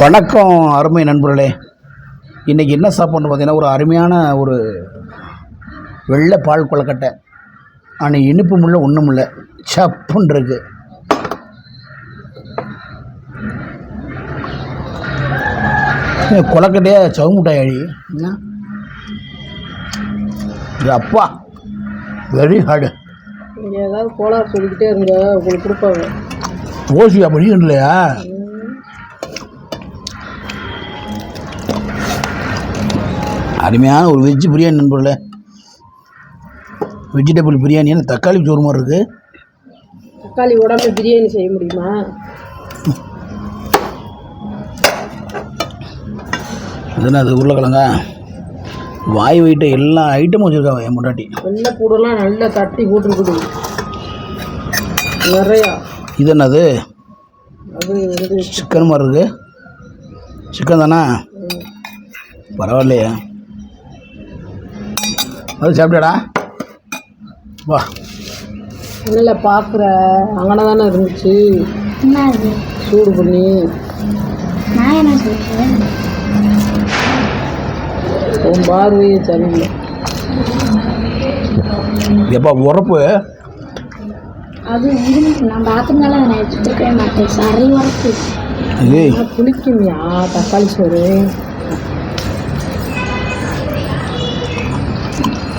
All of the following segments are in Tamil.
வணக்கம் அருமை நண்பர்களே. இன்றைக்கி என்ன சாப்பாடுன்னு பார்த்தீங்கன்னா ஒரு அருமையான ஒரு வெள்ளை பால் கொழுக்கட்டை. ஆனால் இனிப்பும் இல்லை ஒன்றும் இல்லை. சப்புன்னு இருக்கு. ஏ, கொழுக்கட்டையா சவு மிட்டாய் அழி அப்பா. வெரி ஹார்டு ஏதாவது கோளாறு சொல்லிக்கிட்டே இருங்க உங்களுக்கு கொடுப்பாங்க. ஓசி அப்படி இல்லையா? அருமையான ஒரு வெஜ் பிரியாணி நண்பர்களே. வெஜிடபிள் பிரியாணின்னு தக்காளி சோறு மாதிரி இருக்குது தக்காளி உடம்பு பிரியாணி செய்ய முடியுமா? இதுனா அது உருளைக்கிழங்கா? வாய் வைட்ட எல்லா ஐட்டமும் வச்சுருக்காங்க என் முன்னாடி வெள்ளை பூடெல்லாம் நல்லா தட்டி போட்டுருக்குது. நிறையா. இது என்னது? சிக்கன் மாதிரி இருக்குது சிக்கன் தானே? பரவாயில்லையே. அது சாப்பிட்டாடா வா. இல்லை பார்க்குற அங்கன தானே இருந்துச்சு சூடு பண்ணி. நான் என்ன சொல்கிறேன் உன் பார்வையே சரியில்லை. எப்பா உரப்பு? அது நான் பார்த்துனால நான் எடுத்துருக்கவே மாட்டேன். சரி ஆனால் புளிக்குமியா தக்காளி சோறு.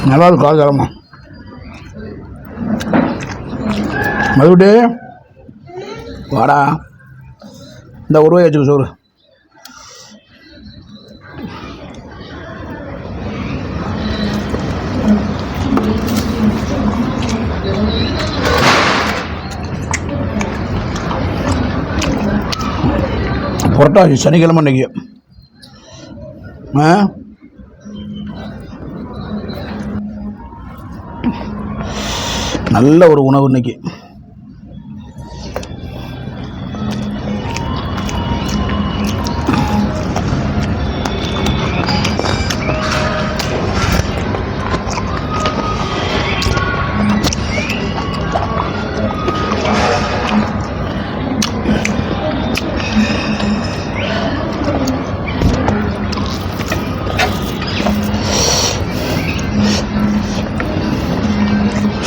நல்லா இருக்கும் காலகாலமாக மறுபடி வாடா. இந்த ஒரு ரூபாய் வச்சுக்க சோறு. புரட்டாசி சனிக்கிழமை இன்னைக்கு. ஆ? நல்ல ஒரு உணவு இன்னைக்கு.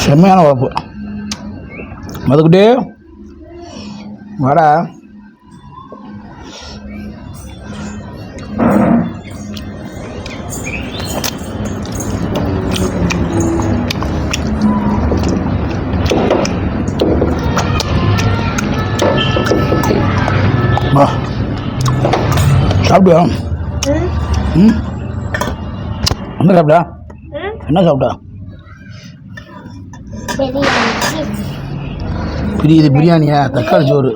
செம்மையான உழப்பு மதுக்குட்டி வாடா. சாப்பிட்டியா? ம். என்ன சாப்பிட்டா? என்ன சாப்பிட்டா? பிரியுது பிரி இது பிரியாணியா? தக்காளி சோறு.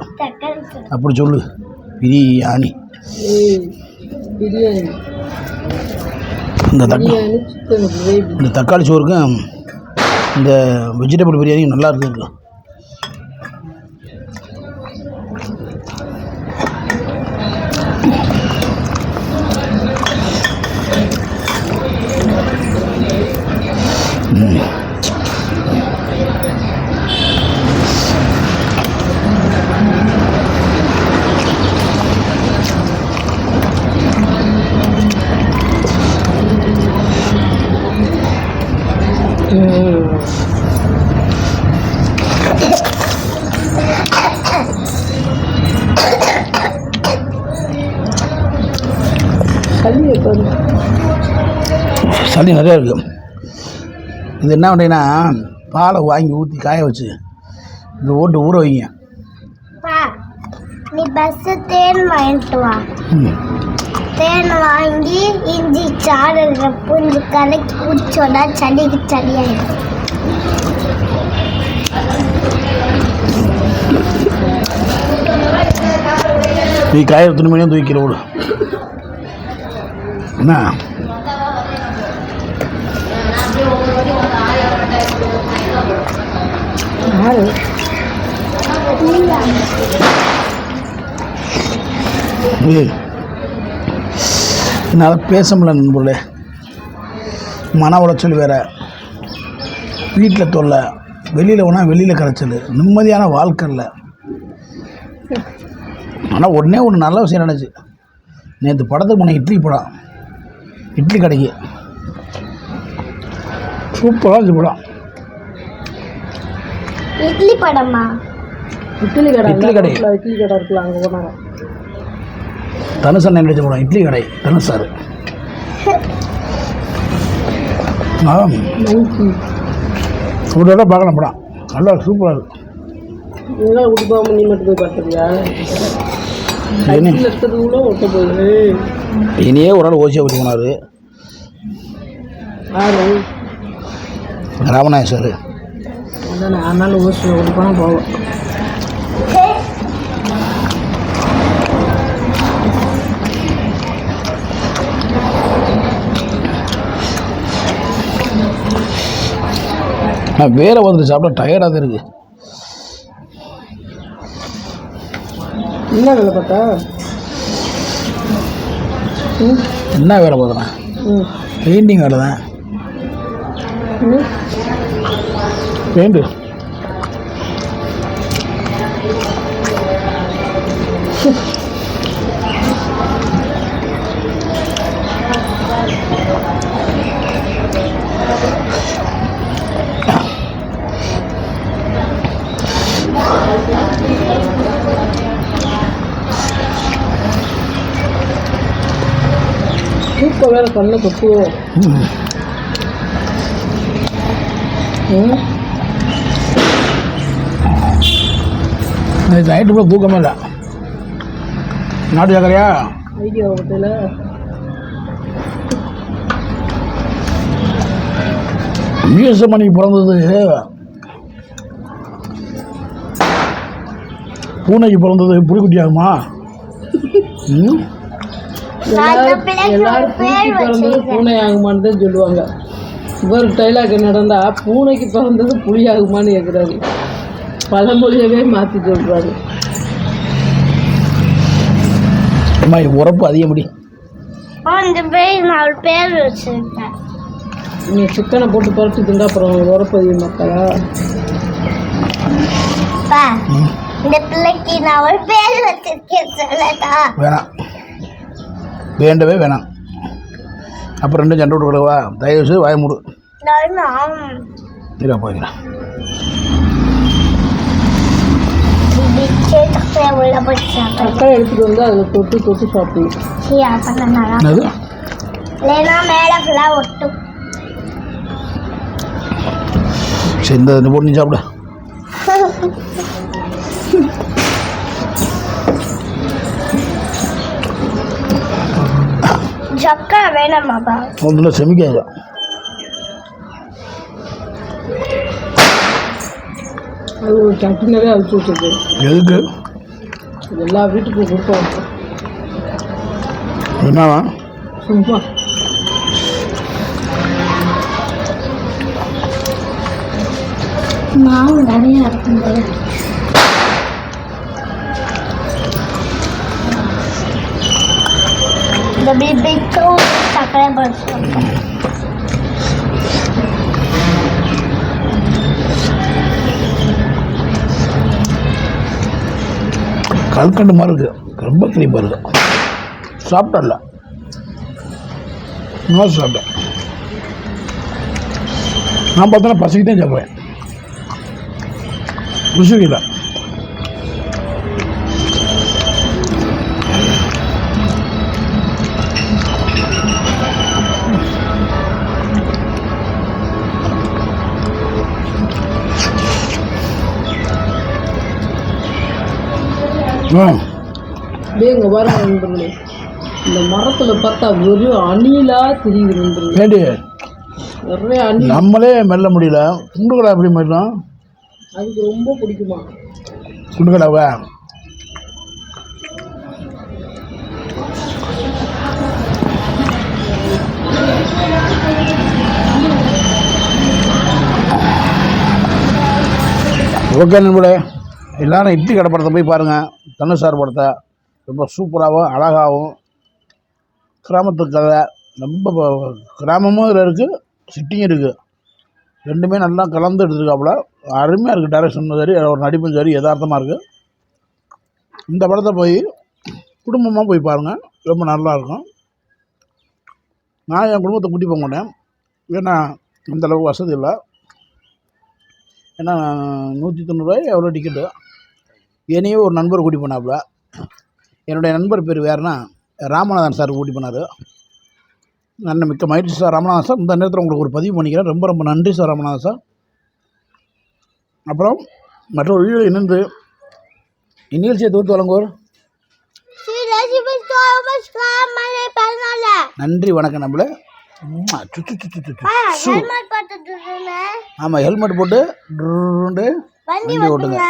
அப்படி சொல்லு. பிரியாணி. இந்த தக்காளி இந்த தக்காளி சோறுக்கும் இந்த வெஜிடபிள் பிரியாணி நல்லா இருக்குது சளியை பாரு சளி நிறையா இருக்குது இது என்ன பண்ணுறீங்கன்னா பாலை வாங்கி ஊற்றி காய வச்சு இந்த ஓட்டு ஊற வைங்க. நீ பஸ்ஸு தேன் வாங்கிட்டு வா. தேன் வாங்கி இஞ்சி சாறு பூஞ்சு கலக்கி குடிச்சோன்னா சளிக்கு சரியாயிடும் நீ காய துணி மணியும் தூக்கிற விடு என்ன என்னால் பேச முடியல நண்பர்களே. மன உளைச்சல் வேற. வீட்டில் தொல்லை. வெளியில் போனால் வெளியில் கரைச்சல். நிம்மதியான வாழ்க்கை இல்லை. ஆனால் உடனே ஒன்று நல்ல விஷயம் நினச்சி நேற்று படத்துக்கு முன்னே இட்லி படம் இட்லி கடைக்கு. சூப்பராக இருந்துச்சு படம் இட்லி படமா இட்லி கடை இட்லி கடை. இட்லி கடை இருக்குல்ல அங்கே போனாங்க தனுஷ் அண்ணன் நடிச்ச படம் இட்லி கடை தனுஷ் சார். ஒரு தடவை பார்க்கலாம் படம் நல்லா சூப்பராக இருக்கு. இதெல்லாம் போகாம நீ மட்டும் போய் பார்த்துறியா இனி இதில் இருக்கிறதுக்குள்ள ஒட்ட போகுது. இனியே ஒரு ஆள் ஓசியாக ஓட்டி போனார். ராமநாய சார். அதானே அதனால ஒரு பணம் போவோம். வேலை வந்துட்டு சாப்பிட்டா டயர்டாக தான் இருக்குது என்ன வேலை பார்த்தா? என்ன வேலை பார்க்குறேன்? பெயிண்டிங் வேலை தான். ம். பெயிண்ட்டு தூக்கம் வேற கண்ணை கொத்துவோம் நைட்டு கூட தூக்கமே இல்லை. நாட்டு சக்கரையா ஐடியா பற்றியில் யூஎஸ் மணிக்கு பிறந்தது. பூனைக்கு பிறந்தது. புலிக்குட்டி ஆகுமா ம்? எல்லாரும் பூனைக்கு பிறந்தது பூனை ஆகுமான்னு தான் சொல்லுவாங்க. இவர் டைலாக் நடந்தா பூனைக்கு பிறந்தது புலி ஆகுமான்னு கேட்குறாரு பழமொழியவே மாற்றி சொல்கிறாரு அம்மா உரப்பு பேர் வச்சிருக்கேன். நீங்கள் சிக்கனை போட்டு பறிச்சு திண்டா அப்புறம் உரப்பதிவு மக்களா அப்பா இந்த பிள்ளைக்கு நான் ஒரு பேர் வச்சிருக்கேன் சொல்லட்டா. வேணாம். வேண்டவே வேணாம் அப்புறம் ரெண்டும் சண்டை விட்டு கிடவா தயவு செய்து வாய மூடு நான் இல்லை போய்க்கிறேன் சேர்த்து உள்ள போயிடுச்சாங்க சக்கரை எடுத்துகிட்டு வந்து அதில் தொட்டு தொட்டு சாப்பிடுவோம் சரி அப்ப நல்லா என்னது இல்லைன்னா மேலே ஃபுல்லாக ஒட்டும் சரி இந்த இந்த போட்டு நீ சாப்பிடு வேணாமாப்பா ஒன்றில் செமிக்காது அது ஒரு கண்டினரே அழிச்சு வச்சிருக்கு. எதுக்கு? எல்லா வீட்டுக்கும் கொடுப்போம் என்னவா? சும்மா மாவு நிறைய இருக்கும் போல இந்த பிபிக்கும் சக்கரை கல்கண்டு மாதிரி இருக்குது ரொம்ப கிளிப்பாக இருக்குது சாப்பிட்டல நான் சாப்பிட்டேன். நான் பார்த்தோன்னா பசிக்கு தான் சாப்பிடுவேன். ருசிக்கல. அப்படியே இங்கே வர நண்பர்களே. இந்த மரத்தில் பார்த்தா வெறும் அணிலா தெரியுது நண்பர்களே. நிறைய அணி. நம்மளே மெல்ல முடியல. குண்டுக்கடை எப்படி மாட்டோம் அதுக்கு ரொம்ப பிடிக்குமா? குண்டுக்கடாவா ஓகே நண்பர்களே. எல்லாரும் இட்லி கடை படத்தை போய் பாருங்கள் தனுஷார் படத்தை. ரொம்ப சூப்பராகவும் அழகாகவும். கிராமத்து கதை. ரொம்ப கிராமமும் இதில் இருக்குது சிட்டியும் இருக்குது ரெண்டுமே நல்லா கலந்து எடுத்துருக்காப்புல. அருமையாக இருக்குது டேரக்ஷனும் சரி ஒரு நடிப்பும் சரி யதார்த்தமாக இருக்குது இந்த படத்தை போய் குடும்பமாக போய் பாருங்கள் ரொம்ப நல்லா இருக்கும். நான் என் குடும்பத்தை கூட்டி போக மாட்டேன். ஏன்னா அந்தளவுக்கு வசதி இல்லை. ஏன்னா நூற்றி தொண்ணூறுரூவாய் எவ்வளோ டிக்கெட்டு என்னையே ஒரு நண்பர் கூட்டி போனாப்புல. என்னுடைய நண்பர் பேர் வேறுனா ராமநாதன் சார் கூட்டி போனார். அண்ணன் மிக்க மகிழ்ச்சி சார் ராமநாதன் சார். இந்த நேரத்தில் உங்களுக்கு ஒரு பதிவு பண்ணிக்கிறேன். ரொம்ப ரொம்ப நன்றி சார் ராமநாதன் சார். அப்புறம் மற்ற வீடியோ இணைந்து இந்நிகழ்ச்சியை தொகுத்து வழங்குவோர்? நன்றி வணக்கம் நம்மள. ஆமாம் ஹெல்மெட் போட்டு வண்டி ஓட்டுங்க.